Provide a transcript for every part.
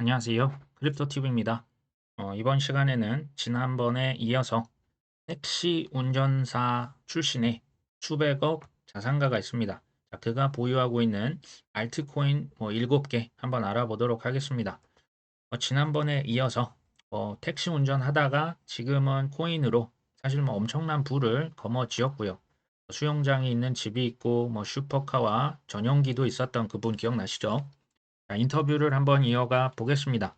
안녕하세요. 크립토TV입니다. 어, 이번 시간에는 지난번에 이어서 택시 운전사 출신의 수백억 자산가가 있습니다. 자, 그가 보유하고 있는 알트코인 뭐 7개 한번 알아보도록 하겠습니다. 어, 지난번에 이어서 어, 택시 운전하다가 지금은 코인으로 사실 뭐 엄청난 부를 거머쥐었고요. 수영장이 있는 집이 있고 뭐 슈퍼카와 전용기도 있었던 그분 기억나시죠? 자, 인터뷰를 한번 이어가 보겠습니다.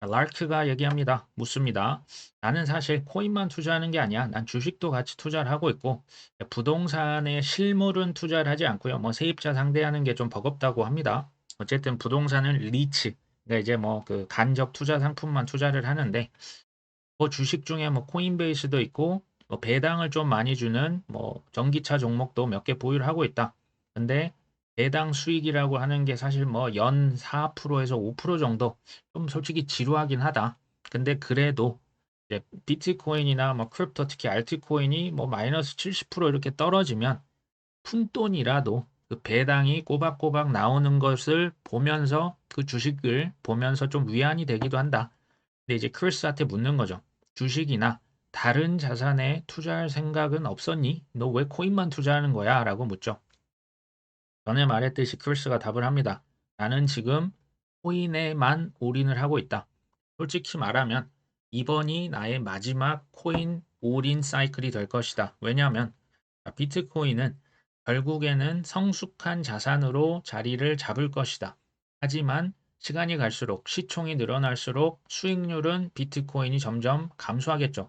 자, 라크가 얘기합니다. 묻습니다. 나는 사실 코인만 투자하는 게 아니야. 난 주식도 같이 투자를 하고 있고 부동산에 실물은 투자를 하지 않고요. 뭐 세입자 상대하는 게 좀 버겁다고 합니다. 어쨌든 부동산은 리츠, 그러니까 이제 뭐 그 간접 투자 상품만 투자를 하는데 뭐 주식 중에 뭐 코인베이스도 있고 뭐 배당을 좀 많이 주는 뭐 전기차 종목도 몇 개 보유를 하고 있다. 근데 배당 수익이라고 하는 게 사실 뭐 연 4%에서 5% 정도 좀 솔직히 지루하긴 하다. 근데 그래도 이제 비트코인이나 뭐 크립토 특히 알트코인이 뭐 마이너스 70% 이렇게 떨어지면 푼돈이라도 그 배당이 꼬박꼬박 나오는 것을 보면서 그 주식을 보면서 좀 위안이 되기도 한다. 근데 이제 크리스한테 묻는 거죠. 주식이나 다른 자산에 투자할 생각은 없었니? 너 왜 코인만 투자하는 거야? 라고 묻죠. 전에 말했듯이 크리스가 답을 합니다. 나는 지금 코인에만 올인을 하고 있다. 솔직히 말하면 이번이 나의 마지막 코인 올인 사이클이 될 것이다. 왜냐하면 비트코인은 결국에는 성숙한 자산으로 자리를 잡을 것이다. 하지만 시간이 갈수록 시총이 늘어날수록 수익률은 비트코인이 점점 감소하겠죠.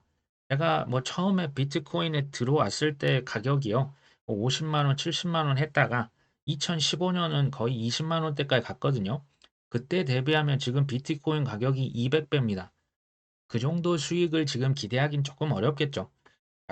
제가 뭐 처음에 비트코인에 들어왔을 때 가격이요. 50만 원, 70만 원 했다가 2015년은 거의 20만 원대까지 갔거든요. 그때 대비하면 지금 비트코인 가격이 200배입니다. 그 정도 수익을 지금 기대하긴 조금 어렵겠죠.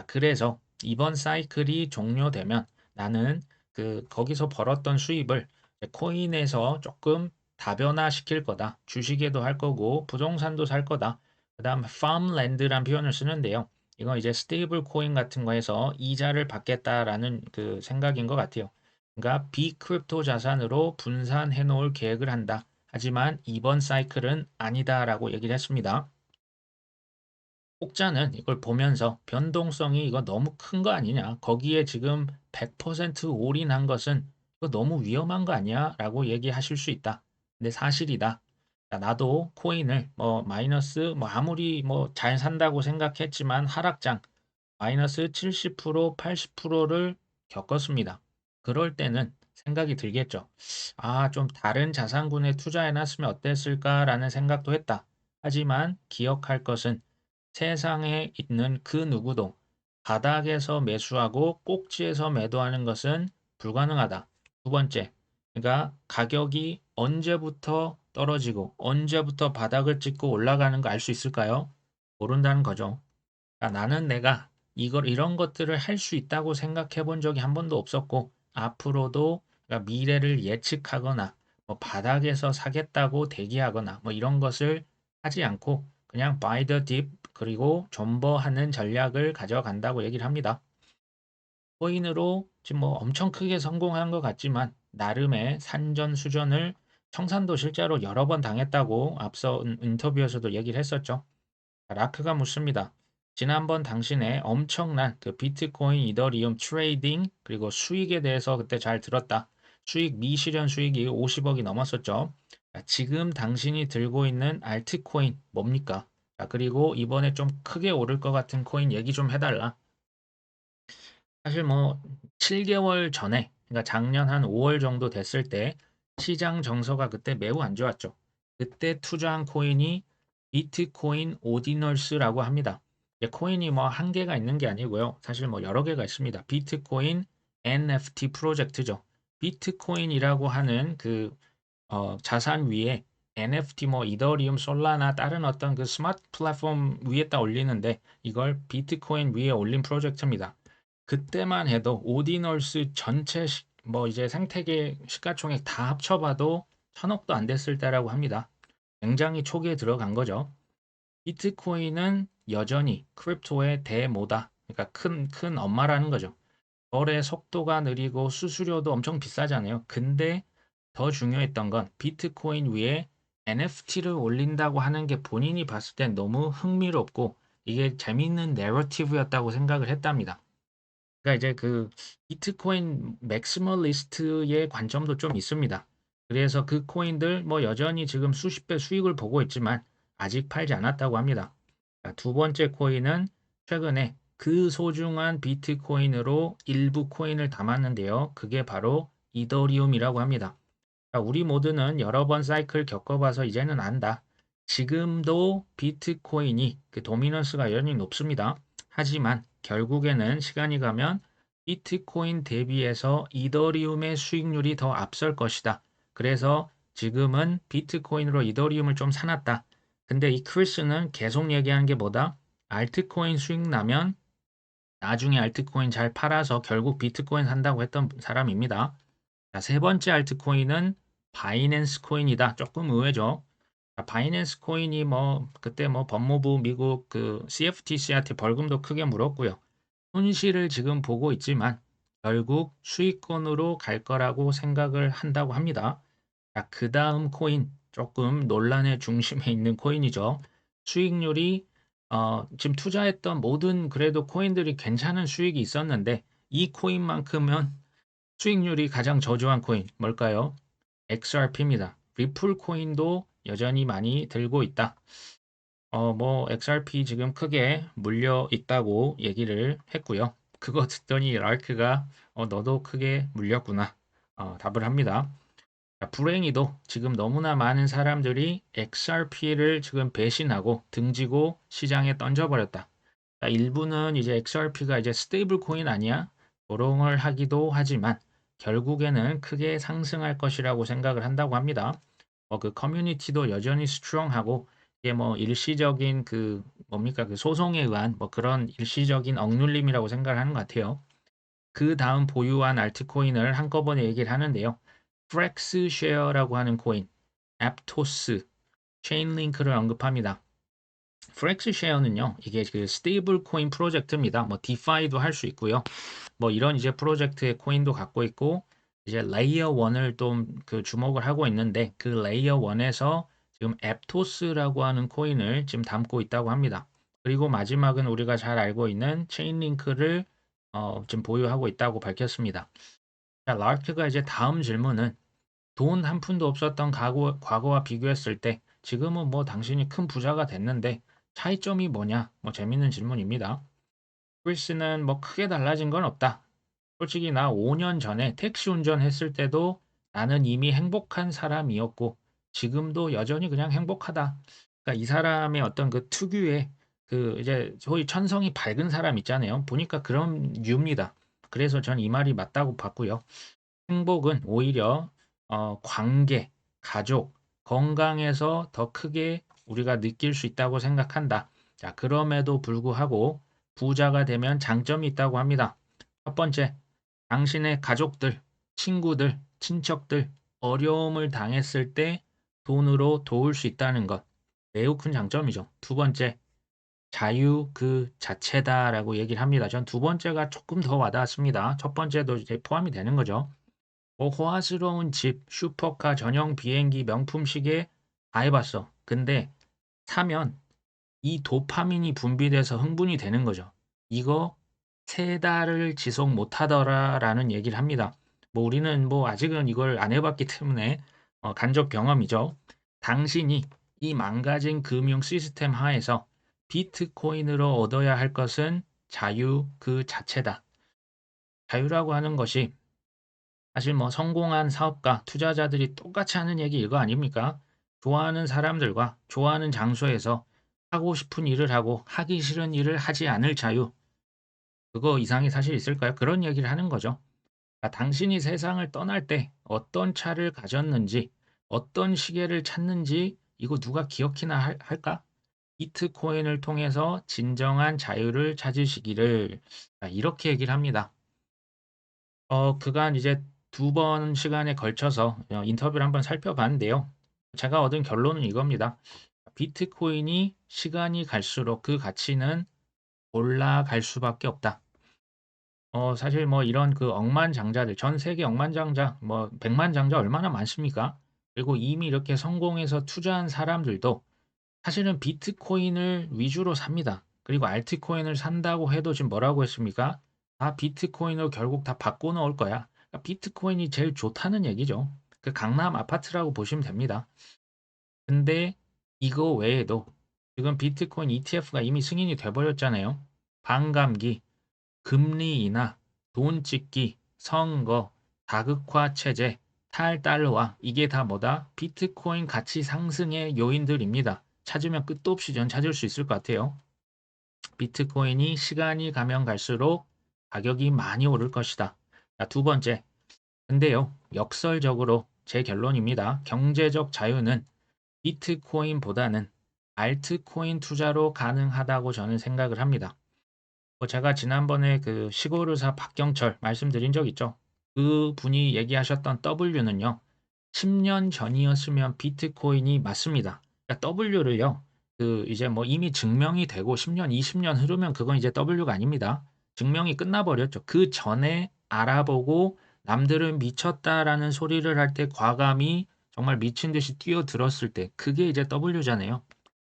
그래서 이번 사이클이 종료되면 나는 그 거기서 벌었던 수입을 코인에서 조금 다변화 시킬 거다. 주식에도 할 거고 부동산도 살 거다. 그 다음 farmland란 표현을 쓰는데요. 이건 이제 스테이블 코인 같은 거에서 이자를 받겠다라는 그 생각인 것 같아요. 그러니까 비크립토 자산으로 분산해 놓을 계획을 한다. 하지만 이번 사이클은 아니다라고 얘기를 했습니다. 혹자는 이걸 보면서 변동성이 이거 너무 큰 거 아니냐? 거기에 지금 100% 올인한 것은 이거 너무 위험한 거 아니야? 라고 얘기하실 수 있다. 근데 사실이다. 나도 코인을 뭐 마이너스 뭐 아무리 뭐 잘 산다고 생각했지만 하락장 마이너스 70% 80%를 겪었습니다. 그럴 때는 생각이 들겠죠. 아, 좀 다른 자산군에 투자해 놨으면 어땠을까라는 생각도 했다. 하지만 기억할 것은 세상에 있는 그 누구도 바닥에서 매수하고 꼭지에서 매도하는 것은 불가능하다. 두 번째, 그러니까 가격이 언제부터 떨어지고 언제부터 바닥을 찍고 올라가는 거 알 수 있을까요? 모른다는 거죠. 그러니까 나는 내가 이걸 이런 것들을 할 수 있다고 생각해 본 적이 한 번도 없었고 앞으로도 그러니까 미래를 예측하거나 뭐 바닥에서 사겠다고 대기하거나 뭐 이런 것을 하지 않고 그냥 buy the dip 그리고 존버하는 전략을 가져간다고 얘기를 합니다. 코인으로 지금 뭐 엄청 크게 성공한 것 같지만 나름의 산전 수전을 청산도 실제로 여러 번 당했다고 앞서 인터뷰에서도 얘기를 했었죠. 라크가 묻습니다. 지난번 당신의 엄청난 그 비트코인, 이더리움 트레이딩 그리고 수익에 대해서 그때 잘 들었다. 수익 미실현 수익이 50억이 넘었었죠. 지금 당신이 들고 있는 알트코인 뭡니까? 그리고 이번에 좀 크게 오를 것 같은 코인 얘기 좀 해달라. 사실 뭐 7개월 전에 그러니까 작년 한 5월 정도 됐을 때 시장 정서가 그때 매우 안 좋았죠. 그때 투자한 코인이 비트코인 오디널스라고 합니다. 코인이 뭐 한 개가 있는 게 아니고요. 사실 뭐 여러 개가 있습니다. 비트코인 NFT 프로젝트죠. 비트코인이라고 하는 그 어, 자산 위에 NFT 뭐 이더리움, 솔라나 다른 어떤 그 스마트 플랫폼 위에다 올리는데 이걸 비트코인 위에 올린 프로젝트입니다. 그때만 해도 오디널스 전체 시, 뭐 이제 생태계 시가총액 다 합쳐봐도 천억도 안 됐을 때라고 합니다. 굉장히 초기에 들어간 거죠. 비트코인은 여전히 크립토의 대모다. 그러니까 큰, 큰 엄마라는 거죠. 거래 속도가 느리고 수수료도 엄청 비싸잖아요. 근데 더 중요했던 건 비트코인 위에 NFT를 올린다고 하는 게 본인이 봤을 땐 너무 흥미롭고 이게 재밌는 내러티브였다고 생각을 했답니다. 그러니까 이제 그 비트코인 맥시멀리스트의 관점도 좀 있습니다. 그래서 그 코인들 뭐 여전히 지금 수십 배 수익을 보고 있지만 아직 팔지 않았다고 합니다. 자, 두 번째 코인은 최근에 그 소중한 비트코인으로 일부 코인을 담았는데요. 그게 바로 이더리움이라고 합니다. 자, 우리 모두는 여러 번 사이클 겪어봐서 이제는 안다. 지금도 비트코인이 그 도미넌스가 여전히 높습니다. 하지만 결국에는 시간이 가면 비트코인 대비해서 이더리움의 수익률이 더 앞설 것이다. 그래서 지금은 비트코인으로 이더리움을 좀 사놨다. 근데 이 크리스는 계속 얘기하는 게 뭐다? 알트코인 수익 나면 나중에 알트코인 잘 팔아서 결국 비트코인 산다고 했던 사람입니다. 자, 세 번째 알트코인은 바이낸스 코인이다. 조금 의외죠. 자, 바이낸스 코인이 뭐 그때 뭐 법무부 미국 그 CFTC한테 벌금도 크게 물었고요. 손실을 지금 보고 있지만 결국 수익권으로 갈 거라고 생각을 한다고 합니다. 자, 그 다음 코인 조금 논란의 중심에 있는 코인이죠. 수익률이 어, 지금 투자했던 모든 그래도 코인들이 괜찮은 수익이 있었는데 이 코인만큼은 수익률이 가장 저조한 코인 뭘까요? XRP입니다. 리플 코인도 여전히 많이 들고 있다. 어, 뭐 XRP 지금 크게 물려 있다고 얘기를 했고요. 그거 듣더니 랄크가 어, 너도 크게 물렸구나. 어, 답을 합니다. 자, 불행히도 지금 너무나 많은 사람들이 XRP를 지금 배신하고 등지고 시장에 던져버렸다. 자, 일부는 이제 XRP가 이제 스테이블 코인 아니야? 조롱을 하기도 하지만 결국에는 크게 상승할 것이라고 생각을 한다고 합니다. 어, 그 커뮤니티도 여전히 스트롱하고 이게 뭐 일시적인 그 뭡니까 그 소송에 의한 뭐 그런 일시적인 억눌림이라고 생각을 하는 것 같아요. 그 다음 보유한 알트코인을 한꺼번에 얘기를 하는데요. 쉐어라고 하는 코인, 앱토스, 체인링크를 언급합니다. 쉐어는요, 이게 그 스테이블 코인 프로젝트입니다. 뭐 디파이도 할 수 있고요. 뭐 이런 이제 프로젝트의 코인도 갖고 있고 이제 레이어 1을 좀 그 주목을 하고 있는데 그 레이어 1에서 지금 앱토스라고 하는 코인을 지금 담고 있다고 합니다. 그리고 마지막은 우리가 잘 알고 있는 체인링크를 어, 지금 보유하고 있다고 밝혔습니다. 자, 라르크가 이제 다음 질문은 돈 한 푼도 없었던 과거, 과거와 비교했을 때 지금은 뭐 당신이 큰 부자가 됐는데 차이점이 뭐냐? 뭐 재밌는 질문입니다. 크리스는 뭐 크게 달라진 건 없다. 솔직히 나 5년 전에 택시 운전했을 때도 나는 이미 행복한 사람이었고 지금도 여전히 그냥 행복하다. 그러니까 이 사람의 어떤 그 특유의 그 이제 소위 천성이 밝은 사람 있잖아요. 보니까 그런 류입니다. 그래서 전 이 말이 맞다고 봤고요. 행복은 오히려 어, 관계, 가족, 건강에서 더 크게 우리가 느낄 수 있다고 생각한다. 자, 그럼에도 불구하고 부자가 되면 장점이 있다고 합니다. 첫 번째, 당신의 가족들, 친구들, 친척들 어려움을 당했을 때 돈으로 도울 수 있다는 것. 매우 큰 장점이죠. 두 번째, 자유 그 자체다라고 얘기를 합니다. 전 두 번째가 조금 더 와닿았습니다. 첫 번째도 이제 포함이 되는 거죠. 뭐 호화스러운 집, 슈퍼카, 전용 비행기, 명품 시계 다 해봤어. 근데 사면 이 도파민이 분비돼서 흥분이 되는 거죠. 이거 세 달을 지속 못하더라라는 얘기를 합니다. 뭐 우리는 뭐 아직은 이걸 안 해봤기 때문에 어, 간접 경험이죠. 당신이 이 망가진 금융 시스템 하에서 비트코인으로 얻어야 할 것은 자유 그 자체다. 자유라고 하는 것이 사실 뭐 성공한 사업가, 투자자들이 똑같이 하는 얘기 이거 아닙니까? 좋아하는 사람들과 좋아하는 장소에서 하고 싶은 일을 하고 하기 싫은 일을 하지 않을 자유. 그거 이상이 사실 있을까요? 그런 얘기를 하는 거죠. 자, 당신이 세상을 떠날 때 어떤 차를 가졌는지, 어떤 시계를 찾는지 이거 누가 기억이나 할, 할까? 비트코인을 통해서 진정한 자유를 찾으시기를 자, 이렇게 얘기를 합니다. 어, 그간 이제 두 번 시간에 걸쳐서 어, 인터뷰를 한번 살펴봤는데요. 제가 얻은 결론은 이겁니다. 비트코인이 시간이 갈수록 그 가치는 올라갈 수밖에 없다. 어, 사실 뭐 이런 그 억만장자들, 전 세계 억만장자, 뭐 백만장자 얼마나 많습니까? 그리고 이미 이렇게 성공해서 투자한 사람들도 사실은 비트코인을 위주로 삽니다. 그리고 알트코인을 산다고 해도 지금 뭐라고 했습니까? 다 비트코인으로 결국 다 바꿔 놓을 거야. 그러니까 비트코인이 제일 좋다는 얘기죠. 그 강남 아파트라고 보시면 됩니다. 근데 이거 외에도 지금 비트코인 ETF가 이미 승인이 돼버렸잖아요. 반감기, 금리 인하, 돈 찍기, 선거, 다극화 체제, 탈달러화 이게 다 뭐다? 비트코인 가치 상승의 요인들입니다. 찾으면 끝도 없이 전 찾을 수 있을 것 같아요. 비트코인이 시간이 가면 갈수록 가격이 많이 오를 것이다. 자, 두 번째. 근데요, 역설적으로 제 결론입니다. 경제적 자유는 비트코인보다는 알트코인 투자로 가능하다고 저는 생각을 합니다. 뭐 제가 지난번에 그 시골의사 박경철 말씀드린 적 있죠. 그 분이 얘기하셨던 W는요. 10년 전이었으면 비트코인이 맞습니다. 그러니까 W를요. 그 이제 뭐 이미 증명이 되고 10년, 20년 흐르면 그건 이제 W가 아닙니다. 증명이 끝나버렸죠. 그 전에 알아보고 남들은 미쳤다라는 소리를 할 때 과감히 정말 미친 듯이 뛰어들었을 때 그게 이제 W잖아요.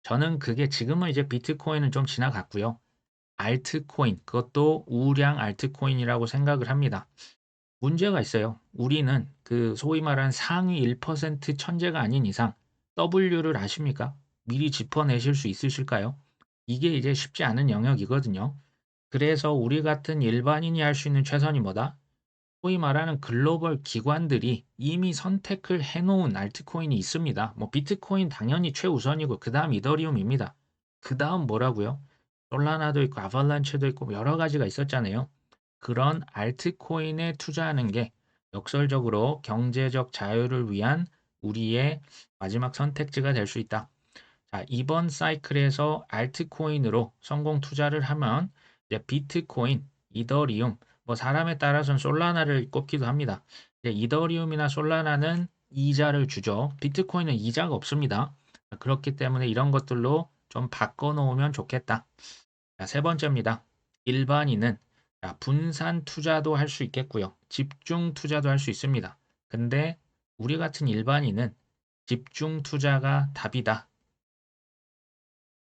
저는 그게 지금은 이제 비트코인은 좀 지나갔고요. 알트코인, 그것도 우량 알트코인이라고 생각을 합니다. 문제가 있어요. 우리는 그 소위 말하는 상위 1% 천재가 아닌 이상 W를 아십니까? 미리 짚어내실 수 있으실까요? 이게 이제 쉽지 않은 영역이거든요. 그래서 우리 같은 일반인이 할 수 있는 최선이 뭐다? 소위 말하는 글로벌 기관들이 이미 선택을 해놓은 알트코인이 있습니다. 뭐 비트코인 당연히 최우선이고 그 다음 이더리움입니다. 그 다음 뭐라고요? 솔라나도 있고 아발란체도 있고 뭐 여러 가지가 있었잖아요. 그런 알트코인에 투자하는 게 역설적으로 경제적 자유를 위한 우리의 마지막 선택지가 될 수 있다. 자, 이번 사이클에서 알트코인으로 성공 투자를 하면 이제 비트코인, 이더리움, 뭐 사람에 따라서는 솔라나를 꼽기도 합니다. 이더리움이나 솔라나는 이자를 주죠. 비트코인은 이자가 없습니다. 그렇기 때문에 이런 것들로 좀 바꿔 놓으면 좋겠다. 자, 세 번째입니다. 일반인은 자, 분산 투자도 할 수 있겠고요. 집중 투자도 할 수 있습니다. 근데 우리 같은 일반인은 집중 투자가 답이다.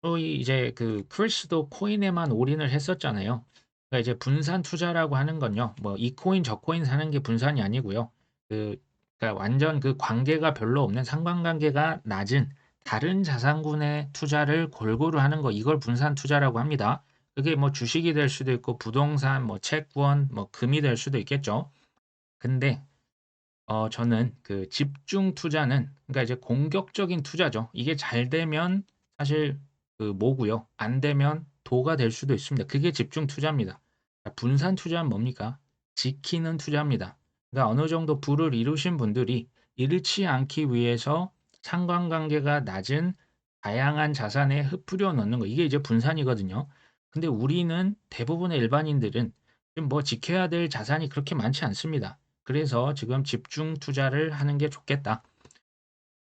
소위 이제 그 크리스도 코인에만 올인을 했었잖아요. 그러니까 이제 분산 투자라고 하는 건요. 뭐 이 코인 저 코인 사는 게 분산이 아니고요. 그 그러니까 완전 그 관계가 별로 없는 상관관계가 낮은 다른 자산군의 투자를 골고루 하는 거 이걸 분산 투자라고 합니다. 그게 뭐 주식이 될 수도 있고 부동산, 뭐 채권, 뭐 금이 될 수도 있겠죠. 근데 어 저는 그 집중 투자는 그러니까 이제 공격적인 투자죠. 이게 잘 되면 사실 그 뭐고요. 안 되면 도가 될 수도 있습니다. 그게 집중 투자입니다. 분산 투자는 뭡니까? 지키는 투자입니다. 그러니까 어느 정도 부를 이루신 분들이 잃지 않기 위해서 상관관계가 낮은 다양한 자산에 흩뿌려 넣는 거 이게 이제 분산이거든요. 근데 우리는 대부분의 일반인들은 뭐 지켜야 될 자산이 그렇게 많지 않습니다. 그래서 지금 집중 투자를 하는 게 좋겠다.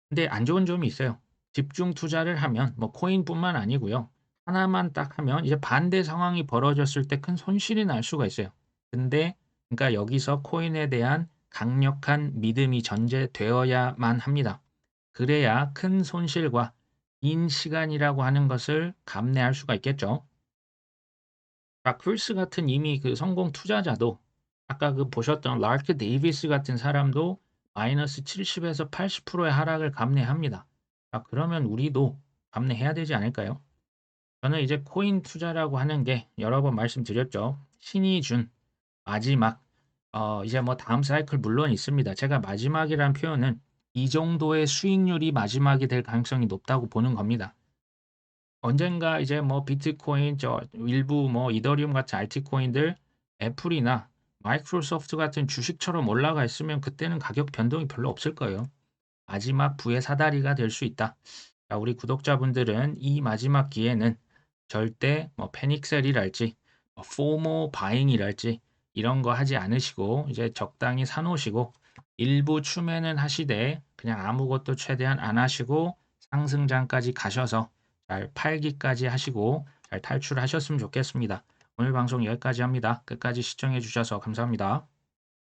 근데 안 좋은 점이 있어요. 집중 투자를 하면 뭐 코인뿐만 아니고요. 하나만 딱 하면 이제 반대 상황이 벌어졌을 때 큰 손실이 날 수가 있어요. 근데 그러니까 여기서 코인에 대한 강력한 믿음이 전제되어야만 합니다. 그래야 큰 손실과 긴 시간이라고 하는 것을 감내할 수가 있겠죠. 라클스 같은 이미 그 성공 투자자도 아까 그 보셨던 라크 데이비스 같은 사람도 마이너스 70에서 80%의 하락을 감내합니다. 아, 그러면 우리도 감내해야 되지 않을까요? 저는 이제 코인 투자라고 하는 게 여러 번 말씀드렸죠. 신이 준 마지막 어, 이제 뭐 다음 사이클 물론 있습니다. 제가 마지막이라는 표현은 이 정도의 수익률이 마지막이 될 가능성이 높다고 보는 겁니다. 언젠가 이제 뭐 비트코인, 저 일부 뭐 이더리움 같은 알트코인들 애플이나 마이크로소프트 같은 주식처럼 올라가 있으면 그때는 가격 변동이 별로 없을 거예요. 마지막 부의 사다리가 될 수 있다. 자, 우리 구독자분들은 이 마지막 기회는 절대 뭐 패닉셀이랄지 뭐 포모 바잉이랄지 이런 거 하지 않으시고 이제 적당히 사놓으시고 일부 추매는 하시되 그냥 아무것도 최대한 안 하시고 상승장까지 가셔서 잘 팔기까지 하시고 잘 탈출하셨으면 좋겠습니다. 오늘 방송 여기까지 합니다. 끝까지 시청해 주셔서 감사합니다.